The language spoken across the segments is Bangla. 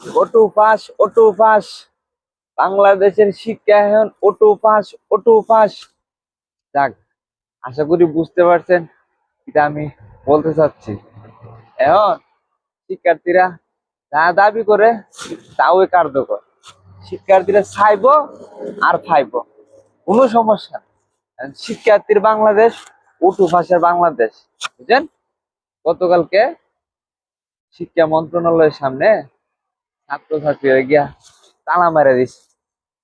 Auto pass auto pass. বাংলাদেশের শিক্ষা এখন অটো পাস অটো পাস। যাক, আশা করি বুঝতে পারছেন এটা আমি বলতে চাচ্ছি। এখন শিক্ষার্থীরা যা দাবি করে তাও কার্যকর। শিক্ষার্থীরা চাইব আর খাইব কোনো সমস্যা শিক্ষার্থীর বাংলাদেশ উটু ভাষার বাংলাদেশ। বুঝছেন? গতকালকে শিক্ষা মন্ত্রণালয়ের সামনে ছাত্রছাত্রীরা গিয়া তালা মেরে দিচ্ছে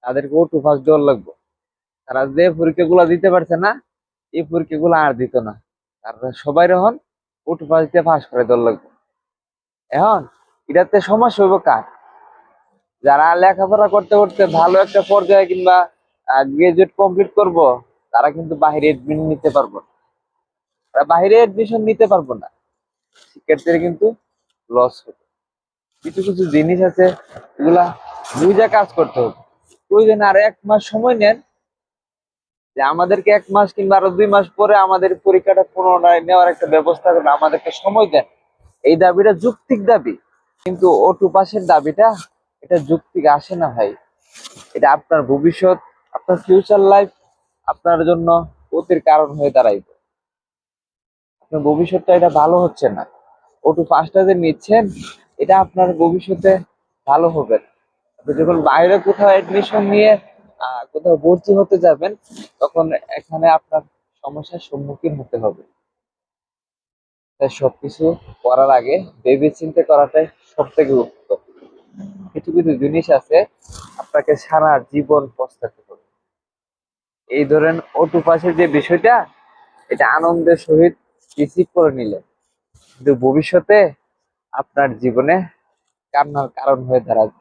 তাদেরকে উটু ফাঁস দেওয়ার লাগবো। তারা যে পরীক্ষাগুলো দিতে পারছে না, এই পরীক্ষাগুলো আর দিত না। তারা সবাই রহন উটু ফাঁস দিয়ে ফাঁস করে দেওয়ার লাগবো। এখন এটাতে সমস্যা হইব কার? যারা লেখাপড়া করতে করতে ভালো একটা পর্যায়ে কিংবা গ্রাজুয়েট কমপ্লিট করব, তারা কিন্তু বাইরে এডমিশন নিতে পারব না। তারা বাইরে এডমিশন নিতে পারব না। শিক্ষার্থীরা কিন্তু লস হবে কিছু কিছু জিনিস আছে, এগুলা বুঝে কাজ করতে হবে। প্রয়োজনে আর এক মাস সময় নেন, যে আমাদেরকে এক মাস কিংবা আরও দুই মাস পরে আমাদের পরীক্ষাটা পুনরায় নেওয়ার একটা ব্যবস্থা করবে আমাদেরকে সময় দেন। এই দাবিটা যুক্তিক দাবি, কিন্তু ওটু পাশের দাবিটা, এটা যুক্তিক আসে না ভাই। এটা আপনার ভবিষ্যৎ, আপনার ফিউচার লাইফ আপনার জন্য ক্ষতির কারণ হয়ে দাঁড়াইবে। আপনার ভবিষ্যৎটা এটা ভালো হচ্ছে না। ওটু পাঁচটা যে নিচ্ছেন এটা আপনার ভবিষ্যতে ভালো হবে। আপনি যখন বাইরে কোথাও অ্যাডমিশন নিয়ে কোথাও ভর্তি হতে যাবেন, তখন এখানে আপনার সমস্যার সম্মুখীন হতে হবে। তাই সবকিছু করার আগে ভেবে চিন্তে করাটাই সব থেকে উত্তম। কিছু কিছু জিনিস আছে, আপনাকে সারা জীবন পস্তাতে হবে। এই ধরেন অটু পাশের যে বিষয়টা, এটা আনন্দের সহিত রিসিভ করে নিলেন। কিন্তু ভবিষ্যতে আপনার জীবনে কান্নার কারণ হয়ে দাঁড়াবে।